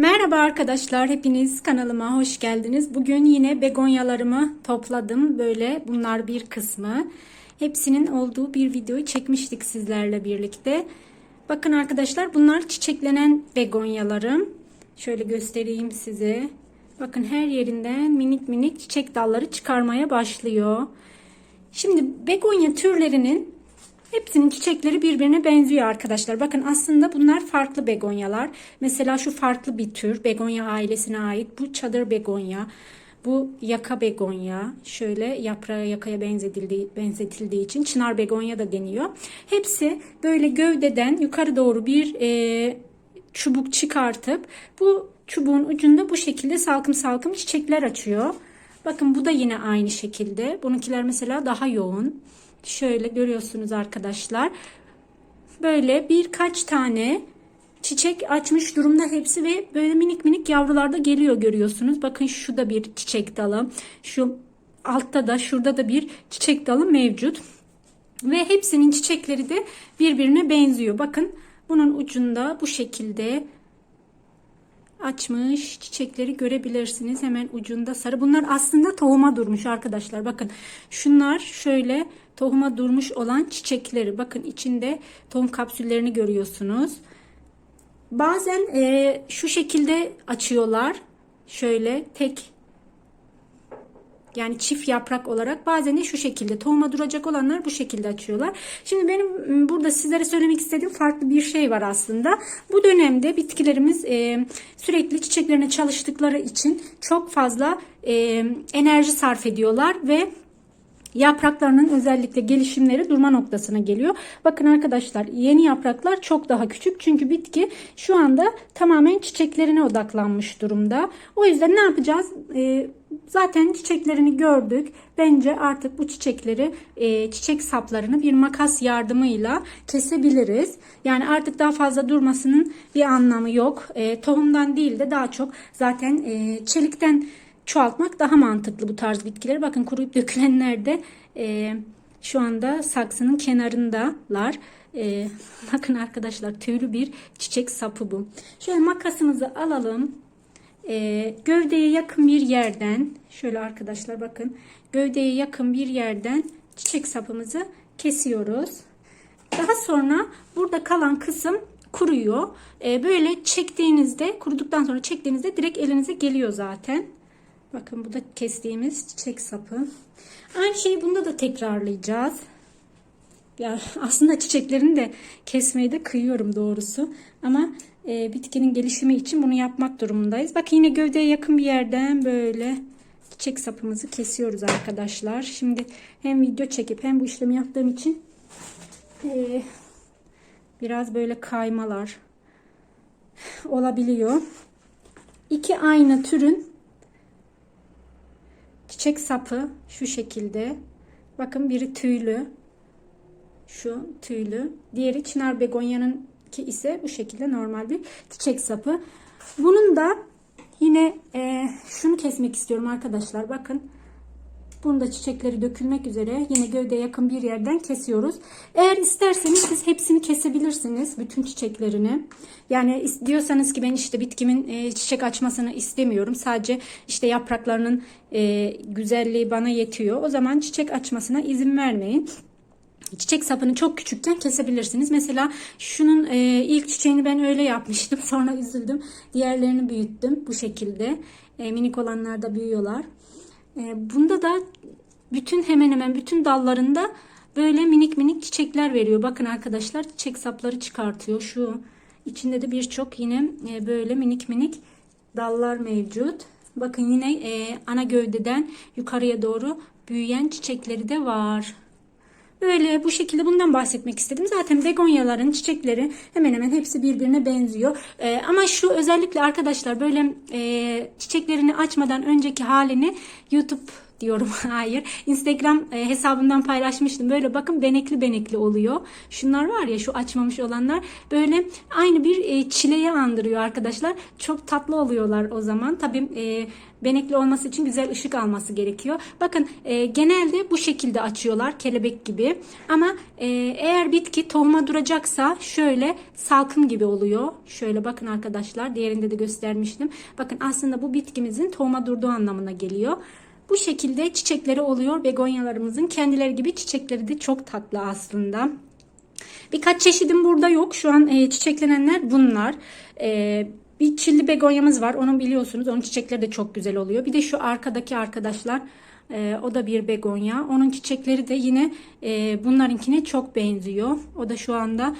Merhaba arkadaşlar, hepiniz kanalıma hoş geldiniz. Bugün yine begonyalarımı topladım. Böyle bunlar bir kısmı. Hepsinin olduğu bir videoyu çekmiştik sizlerle birlikte. Bakın arkadaşlar bunlar çiçeklenen begonyalarım. Şöyle göstereyim size. Bakın her yerinden minik minik çiçek dalları çıkarmaya başlıyor. Şimdi begonya türlerinin Hepsinin çiçekleri birbirine benziyor arkadaşlar. Bakın aslında bunlar farklı begonyalar. Mesela şu farklı bir tür. Begonya ailesine ait. Bu çadır begonya. Bu yaka begonya. Şöyle yaprağı yakaya benzetildiği, benzetildiği için çınar begonya da deniyor. Hepsi böyle gövdeden yukarı doğru bir e, çubuk çıkartıp bu çubuğun ucunda bu şekilde salkım salkım çiçekler açıyor. Bakın bu da yine aynı şekilde. Bununkiler mesela daha yoğun. Şöyle görüyorsunuz arkadaşlar. Böyle birkaç tane çiçek açmış durumda hepsi ve böyle minik minik yavrular da geliyor görüyorsunuz. Bakın şu da bir çiçek dalı. Şu altta da şurada da bir çiçek dalı mevcut. Ve hepsinin çiçekleri de birbirine benziyor. Bakın bunun ucunda bu şekilde açmış çiçekleri görebilirsiniz. Hemen ucunda sarı. Bunlar aslında tohuma durmuş arkadaşlar. Bakın şunlar şöyle tohuma durmuş olan çiçekleri. Bakın içinde tohum kapsüllerini görüyorsunuz. Bazen e, şu şekilde açıyorlar. Şöyle tek yani çift yaprak olarak bazen de şu şekilde tohuma duracak olanlar bu şekilde açıyorlar. Şimdi benim burada sizlere söylemek istediğim farklı bir şey var aslında. Bu dönemde bitkilerimiz e, sürekli çiçeklerine çalıştıkları için çok fazla e, enerji sarf ediyorlar ve yapraklarının özellikle gelişimleri durma noktasına geliyor. Bakın arkadaşlar yeni yapraklar çok daha küçük. Çünkü bitki şu anda tamamen çiçeklerine odaklanmış durumda. O yüzden ne yapacağız? Ee, zaten çiçeklerini gördük. Bence artık bu çiçekleri e, çiçek saplarını bir makas yardımıyla kesebiliriz. Yani artık daha fazla durmasının bir anlamı yok. E, tohumdan değil de daha çok zaten e, çelikten çoğaltmak daha mantıklı bu tarz bitkileri. Bakın kuruyup dökülenler de e, şu anda saksının kenarındalar. E, bakın arkadaşlar tüylü bir çiçek sapı bu. Şöyle makasımızı alalım. E, gövdeye yakın bir yerden şöyle arkadaşlar bakın gövdeye yakın bir yerden çiçek sapımızı kesiyoruz. Daha sonra burada kalan kısım kuruyor. E, böyle çektiğinizde kuruduktan sonra çektiğinizde direkt elinize geliyor zaten. Bakın bu da kestiğimiz çiçek sapı. Aynı şeyi bunda da tekrarlayacağız. Ya aslında çiçeklerini de kesmeyi de kıyıyorum doğrusu. Ama e, bitkinin gelişimi için bunu yapmak durumundayız. Bak yine gövdeye yakın bir yerden böyle çiçek sapımızı kesiyoruz arkadaşlar. Şimdi hem video çekip hem bu işlemi yaptığım için e, biraz böyle kaymalar olabiliyor. İki aynı türün Çiçek sapı şu şekilde. Bakın biri tüylü. Şu tüylü. Diğeri çınar begonyanın ki ise bu şekilde normal bir çiçek sapı. Bunun da yine e, şunu kesmek istiyorum arkadaşlar. Bakın. Bunda çiçekleri dökülmek üzere yine gövdeye yakın bir yerden kesiyoruz. Eğer isterseniz siz hepsini kesebilirsiniz. Bütün çiçeklerini. Yani diyorsanız ki ben işte bitkimin e, çiçek açmasını istemiyorum. Sadece işte yapraklarının e, güzelliği bana yetiyor. O zaman çiçek açmasına izin vermeyin. Çiçek sapını çok küçükken kesebilirsiniz. Mesela şunun e, ilk çiçeğini ben öyle yapmıştım. Sonra üzüldüm. Diğerlerini büyüttüm bu şekilde. E, minik olanlar da büyüyorlar. E, bunda da bütün hemen hemen bütün dallarında böyle minik minik çiçekler veriyor. Bakın arkadaşlar çiçek sapları çıkartıyor. Şu içinde de birçok yine e, böyle minik minik dallar mevcut. Bakın yine e, ana gövdeden yukarıya doğru büyüyen çiçekleri de var. Böyle bu şekilde bundan bahsetmek istedim. Zaten begonyaların çiçekleri hemen hemen hepsi birbirine benziyor. Ee, ama şu özellikle arkadaşlar böyle e, çiçeklerini açmadan önceki halini YouTube diyorum hayır. Instagram e, hesabımdan paylaşmıştım. Böyle bakın benekli benekli oluyor. Şunlar var ya şu açmamış olanlar böyle aynı bir e, çileyi andırıyor arkadaşlar. Çok tatlı oluyorlar o zaman. Tabii e, benekli olması için güzel ışık alması gerekiyor. Bakın e, genelde bu şekilde açıyorlar kelebek gibi. Ama e, eğer bitki tohuma duracaksa şöyle salkım gibi oluyor. Şöyle bakın arkadaşlar diğerinde de göstermiştim. Bakın aslında bu bitkimizin tohuma durduğu anlamına geliyor. Bu şekilde çiçekleri oluyor. Begonyalarımızın kendileri gibi çiçekleri de çok tatlı aslında. Birkaç çeşidim burada yok. Şu an e, çiçeklenenler bunlar. E, bir çilli begonyamız var. Onu biliyorsunuz. Onun çiçekleri de çok güzel oluyor. Bir de şu arkadaki arkadaşlar. e, o da bir begonya. Onun çiçekleri de yine e, bunlarınkine çok benziyor. O da şu anda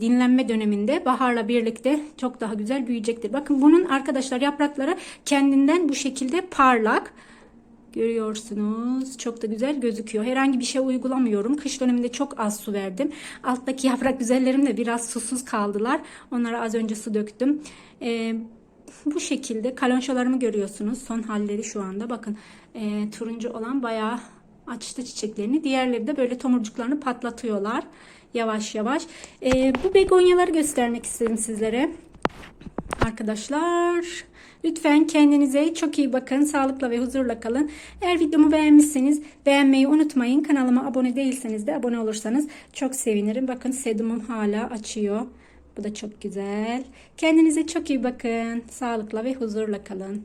dinlenme döneminde baharla birlikte çok daha güzel büyüyecektir. Bakın bunun arkadaşlar yaprakları kendinden bu şekilde parlak. Görüyorsunuz. Çok da güzel gözüküyor. Herhangi bir şey uygulamıyorum. Kış döneminde çok az su verdim. Alttaki yaprak güzellerim de biraz susuz kaldılar. Onlara az önce su döktüm. Ee, bu şekilde kalonşalarımı görüyorsunuz. Son halleri şu anda. Bakın e, turuncu olan bayağı açtı çiçeklerini. Diğerleri de böyle tomurcuklarını patlatıyorlar. Yavaş yavaş. Ee, bu begonyaları göstermek istedim sizlere. Arkadaşlar lütfen kendinize çok iyi bakın. Sağlıkla ve huzurla kalın. Eğer videomu beğenmişseniz beğenmeyi unutmayın. Kanalıma abone değilseniz de abone olursanız çok sevinirim. Bakın sedumum hala açıyor. Bu da çok güzel. Kendinize çok iyi bakın. Sağlıkla ve huzurla kalın.